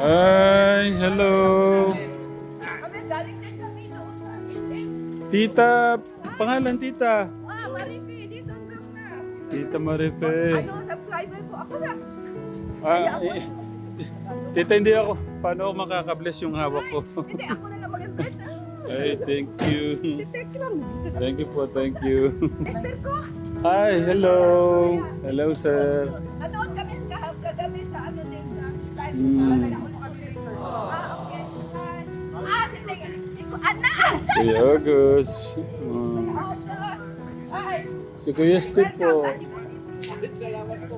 Ay, hello. SM. Tita, pangalan tita. Ah. Tita Marife. Ano, subscriber po ako sa... Ah, eh, tita, hindi ako. Paano ako makakabless yung hawak ko? Hindi, ako na lang mag-invite. Ay, thank you. Thank you po, thank you. Esther ko. Hi, hello. Hello, sir. Nanood kami kahap kagabi sa ano din sa live. Kuya August. Um, si Kuya Steve po. Salamat po.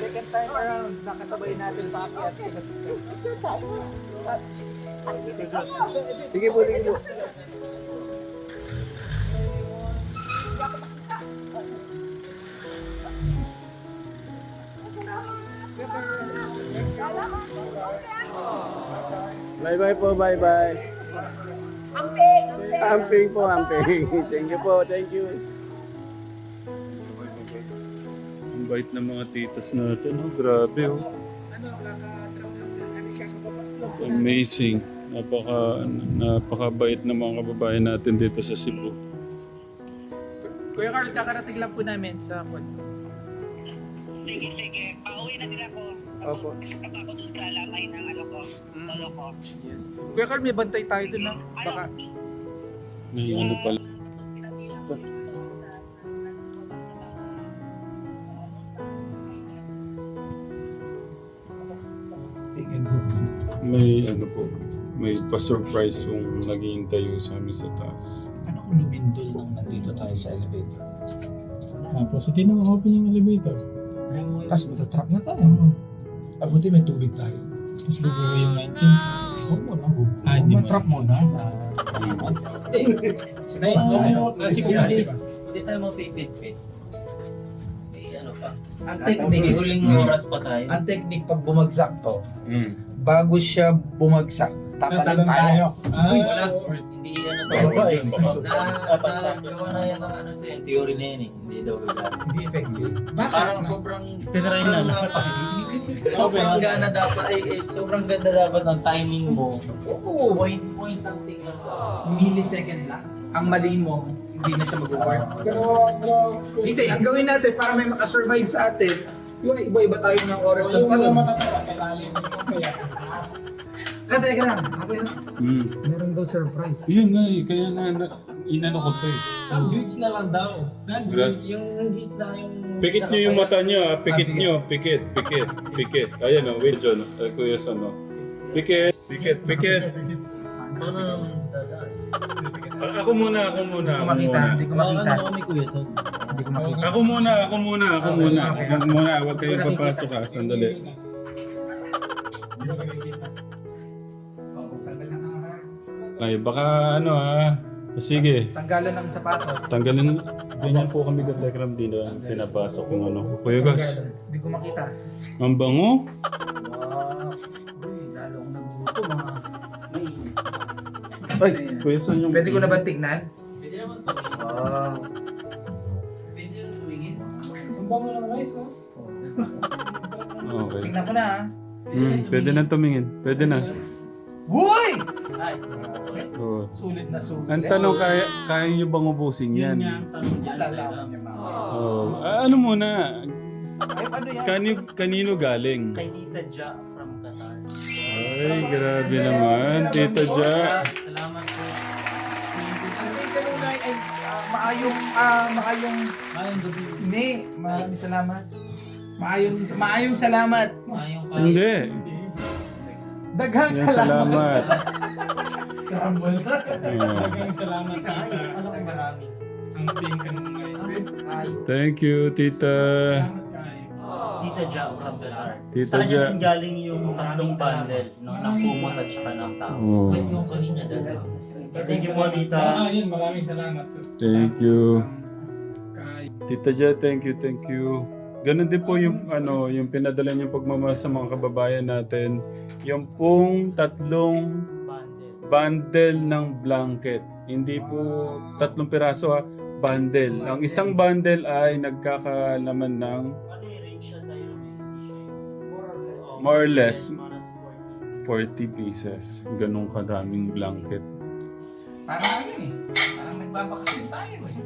Second time around, nakasabay natin sa akyat. Sige po, sige po. Bye-bye po, bye-bye. Amping! Amping! Amping po, amping. Thank you po, thank you. Ang bait ng mga titas natin. Oh, grabe oh. Amazing. Napaka, napakabait ng mga kababayan natin dito sa Cebu. Kuya Carl, kakarating lang po namin sa Kwan. Sige, sige. Pauwi na din ako. Opo. Tapos ako dun sa lamay ng ano ko, lolo ko. Yes. Kuya Carl, may bantay tayo dun na. Baka, May ano pala. May ano po. May pa-surprise yung naghihintay yung sa amin sa taas. Paano kung lumindol nang nandito tayo sa elevator? Tapos hindi na ma-open yung elevator. Tapos matatrap na tayo. Ah, buti may tubig tayo. Tapos bubuhay yung 19. Huwag mo na, huwag Ah, hindi mo. Matrap mo na. Ay, ano? Ah, sige, Hindi. sige. Hindi tayo mapipit-pit. Ano pa. Ang technique, huling Mm. oras pa tayo. ang technique pag bumagsak to, Mm. bago siya bumagsak, tatalon tayo. Ah, Wala. Hindi ano to. Baba eh. Na, na, gawa na yan ng ano to yung theory na yan eh. Hindi daw gagana. Hindi effective. Bakit? Parang sobrang... Pinarahin na, no? sobrang gana dapat, eh, eh, sobrang ganda dapat ng timing mo. Oo, point, point something lang. millisecond lang. Ang mali mo, hindi na siya mag-work. Pero, Hindi, ang gawin natin para may makasurvive sa atin, yung iba-iba tayo ng oras ng yung mga talon. matatawa sa ilalim, yung kaya sa taas. Kaya ka lang. Mm. Meron daw surprise. Yun nga eh, kaya nga na, inano ko to eh. Ang glitch na lang daw. Glitch. Yung gitna yung... Pikit nyo yung mata nyo ah, pikit nyo, pikit, pikit, pikit. Ayan o, wait John, uh, Kuya Son oh. Pikit, pikit, pikit. Ano naman dadaan? A- ako muna, ako muna, Hindi ko ako makita, muna. hindi ko makita. ano kami kuya son? Hindi ko makita. Ako muna, ako muna, ako muna. Ako muna, huwag kayong papasok ha, sandali. Ay, baka ano ha. Sige, Tanggalan ng sapatos. tanggalin. Ganyan po kami ng Tekram din na pinapasok yung ano. Kuya Gas, Tanggalan. Hindi ko makita. ang bango. Wow. Uy, lalo akong nagutom mga... Ay, Kuya Son yung... Pwede ko na ba tignan? Pwede naman to. Wow. Pwede naman tumingin. Ang bango ng rice, oh. Okay. Tignan ko na ha. Hmm, pwede na tumingin. Pwede na. Uy! Ay, Oo. Sulit na sulit. Ang tanong, kaya, kaya nyo bang ubusin yan? Lalaman niya mga. Oh, ah, ano muna? Ay, ano yan? Kanino, kanino galing? kay Tita Ja from Qatar. Ay, grabe naman. Tita Ja. Salamat po. Ang may ganun ay ah, maayong, ah, maayong, Mayong gabi. hindi, maraming salamat. Maayong, maayong salamat. Mayong kain. Hindi. Daghang Yan, salamat. salamat. Karambol. Oh, Maraming salamat, tita. Ano kung marami? Ang pink ka nung ngayon. Thank you, Tita. Tita Ja Qatar. Tita Sa kanya Ja. din galing yung tatlong bundle no, ng kumot at saka ng tao. Oh, Wait, yung kanina dalawa. Thank you po, Tita. Ah, yun, maraming salamat. Thank you. Tita Ja, thank you, thank you. Ganon din po yung ano, yung pinadala niyong pagmamahal sa mga kababayan natin. Yung pong tatlong Bundle. ng blanket. Hindi po tatlong piraso ha. bundle. Ang isang bundle ay nagkakalaman ng. More or less. Maras 40. 40 pieces. Ganong kadaming blanket. Parang ano eh. Parang nagbabakasin tayo eh.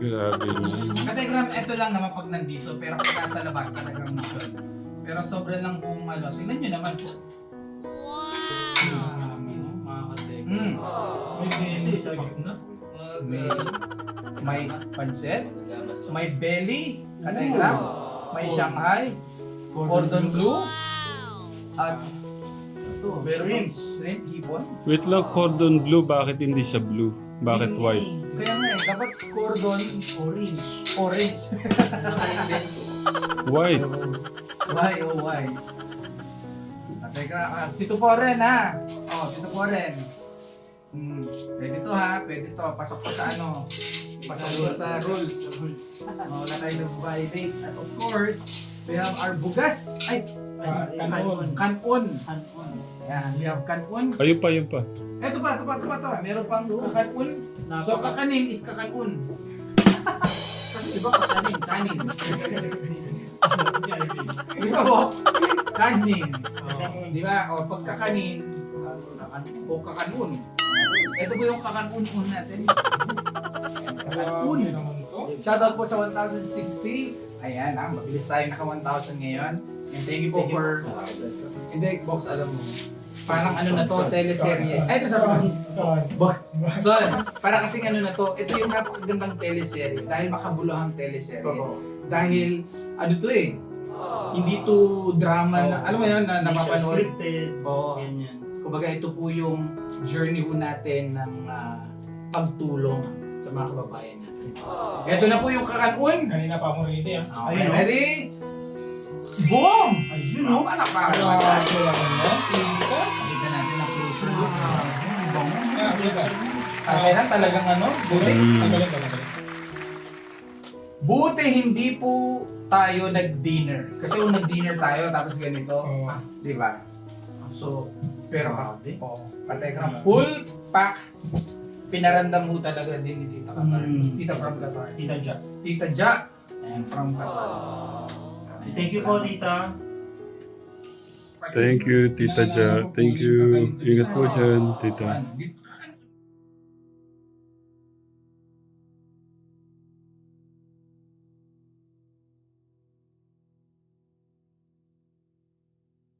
Grabe niya. Kategram, ito lang naman pag nandito, pero pag nasa labas talagang mission. Pero sobrang lang kung ano, tingnan nyo naman po. Sa gitna. May, may pancet, may belly, kategram, may Shanghai, cordon bleu, at meron shrimp, hipon. Wait lang, cordon blue, bakit hindi siya blue? Bakit white? Kaya nga eh, dapat cordon Orange. orange. White. Why, oh why? Ah, teka, ah, Tito Foren ha. Oh, Tito Foren. Hmm, pwede to ha, pwede to. Pasok to sa ano. Pasok to sa rules. Oh, wala tayo ng violate. At of course, we have our bugas. Ay, Ah, kanon. kanon. Kanon. Yan, we have kanon. Ayun pa, ayun pa. Eto pa, ito pa, ito pa, ito pa. Meron pang kakanon. So, kakanin is kakanon. Kasi iba kakanin, kanin. Di ba, Bob? Kanin. Di ba? O, pag kakanin, o kakanon. Ito po yung kakanon natin. To. Shoutout po sa 1060. Ayan, ah, mabilis tayo naka 1,000 ngayon. And thank you po for... Hindi, box, alam mo. Parang ano na to, teleserye. Ay, ito sa Sauce. So, para kasing ano na to, ito yung napakagandang teleserye dahil makabuluhang teleserye. Dahil, ano to eh, hindi to drama na, alam mo yun, na napapanood. Scripted. Oo. Ganyan. Kumbaga ito po yung journey po natin ng ah, pagtulong sa mga kababayan natin. Ito na po yung kakanon. Kanina pa ako ready ah. Okay, Ayun, oh. ready? Boom! Ayun Ano o. ba nakakagawa? Grabe naman yan. Tita. Pakita natin ang closer look. Ah, tita. Okay lang talagang ano, buti. Mm. Tanggalin ko, tanggalin. Buti hindi po tayo nag-dinner. Kasi kung nag-dinner tayo tapos ganito, Oo. di ba? So, pero Grabe. oh, patekram, full pack. Pinarandam mo talaga din ni Tita Qatar. Mm. Tita from Qatar. Tita Jack. Tita Ja. And from Qatar. Thank you po, tita. Thank you, Tita Ja. Thank you. Ingat po dyan, Tita. Dito.